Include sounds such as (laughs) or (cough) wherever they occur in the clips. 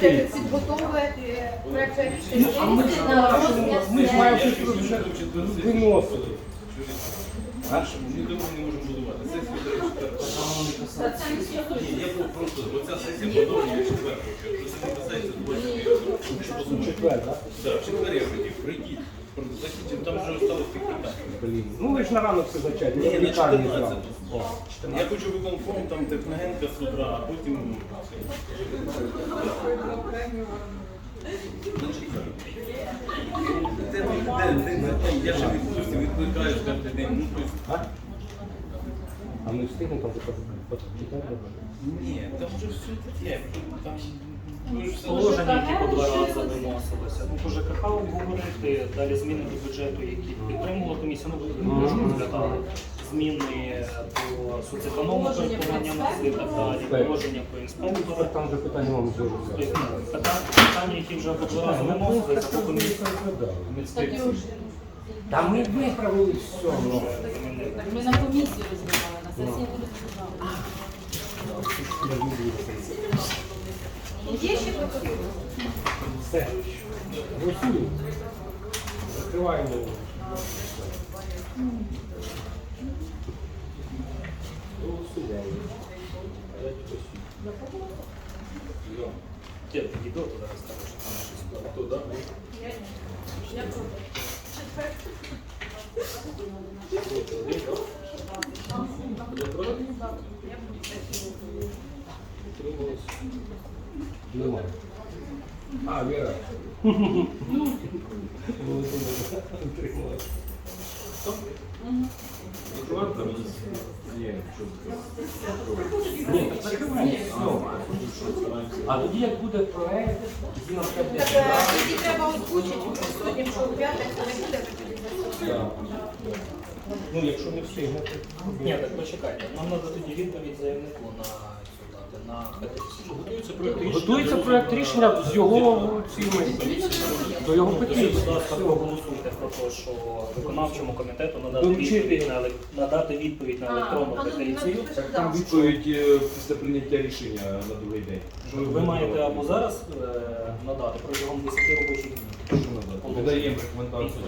підготовити проект ми ж на розгляд ми ж маємо щось виносити. Ми довго не можемо будувати. Ні, я був просто, оця сесія продовжує четвер. Якщо це не касається двоє. Четвер, так? Так, четвер я хотів, прийдіть. Закінчимо, там вже осталось питань. Блін. Ну ви ж на ранок все зачать, Ні, не на 14. Я хочу виконком, там Техногенка з утра, а потім... Я ще день. Ну, тобто, А ми встигнемо там почитати? Ні, там вже все таке. Там ж Положення, які по два рази виносилися. Ну, по ЖКХ обговорити, далі зміни до бюджету, які підтримувала комісія, ну, ви вже розглядали. Зміни до соцеконому переконання і так далі, положення про інспектора. Там вже питання вам ну, питання, які вже рази виносилися, по комісії. Та ми виправили все. Ну. Ми на комісії розглядали, на сесії не розглядали. Є ще пропозиції? Все. Голосуємо. Закриваємо. Голосуємо. Я підійду, то зараз скажу, що там щось було. то, да? Немає. А, Віра. (laughs) Ні, закриваємо. А тоді як буде проект, тоді нам Так, треба. е, Тоді треба озвучити сьогодні, що у п'ятих не буде Да. Ну, якщо не встигнете. Ні, так почекайте. Нам треба тоді відповідь заявнику на цю на. Готується проект рішення. Готується проект рішення з його цими до його петиції. будь ласка, проголосуйте про те, що виконавчому комітету надати відповідь на, надати відповідь на електронну петицію. Там відповідь е, після прийняття рішення на другий день. Ви маєте або зараз е, надати протягом 10 робочих днів. Ми даємо рекомендацію.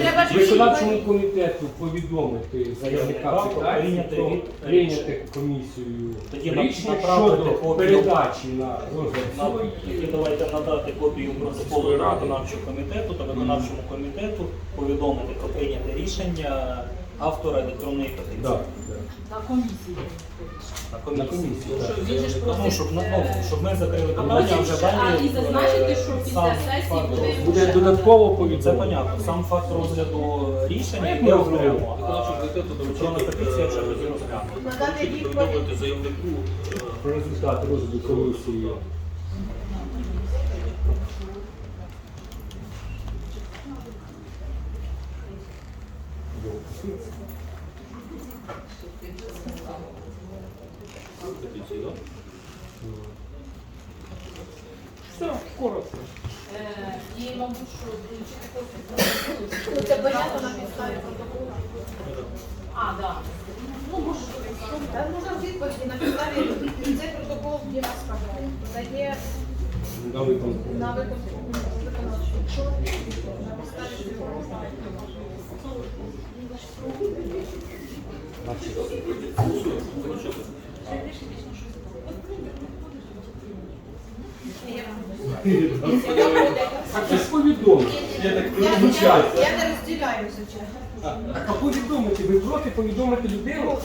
Треба Виконавчому комітету повідомити заявника Заявника, питань, прийняти про- від- прийняти комісією Тоді на- рішення направити щодо копію. передачі на розгляд суду. Давайте надати копію протоколу виконавчого комітету та виконавчому комітету повідомити про прийняте рішення автора електронної петиції. Да. На комісії. На На комісії. комісії. так. Він же ж Ну, просить. щоб, ну, щоб ми закрили А питання, потім вже ще- а, далі і зазначити, е, що після сам сесії факт буде- розгляду. Буде додатково Це понятно. Сам факт розгляду рішення Як ми розглядаємо? електронна петиція вже тоді розглянута. Надати відповідь. Повідомити заявнику. е, Про результат розгляду комісії. петицію, да? Все, коротко. І, мабуть, що долучити. Ну, Це понятно на підставі протоколу. А, так. Ну, може, та можна відповіді на підставі. Цей протокол є нас. Дає На виконку. на виконку виконавчу. На підставі цього. Це повідомлення. Я, не чесно. Так а повідомити, ви проти повідомити людину?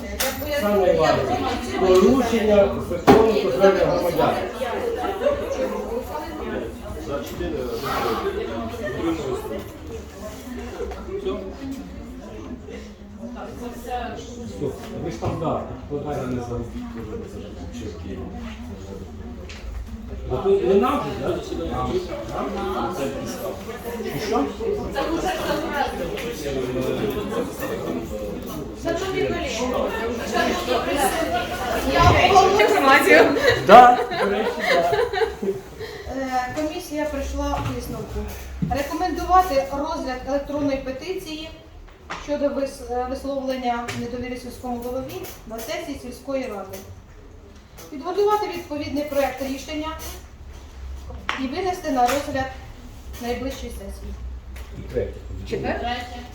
Саме важливе. Порушення закону про звернення громадян. За 4 утрималися. Все? Стоп, ви стандарт, складання не завжди. А то не нам же, да? А, І що? Шановні колеги, я оголошую інформацію. Да, до речі, да. Е, Комісія прийшла висновку. Рекомендувати розгляд електронної петиції щодо е, висловлення недовіри сільському голові на сесії сільської ради. Підготувати відповідний проект рішення і винести на розгляд найближчої сесії.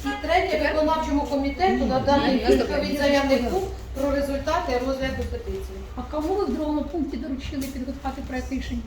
І третє. Виконавчому комітету надати відповідь заявнику про результати розгляду петиції. А кому ви в другому пункті доручили підготувати проект рішень?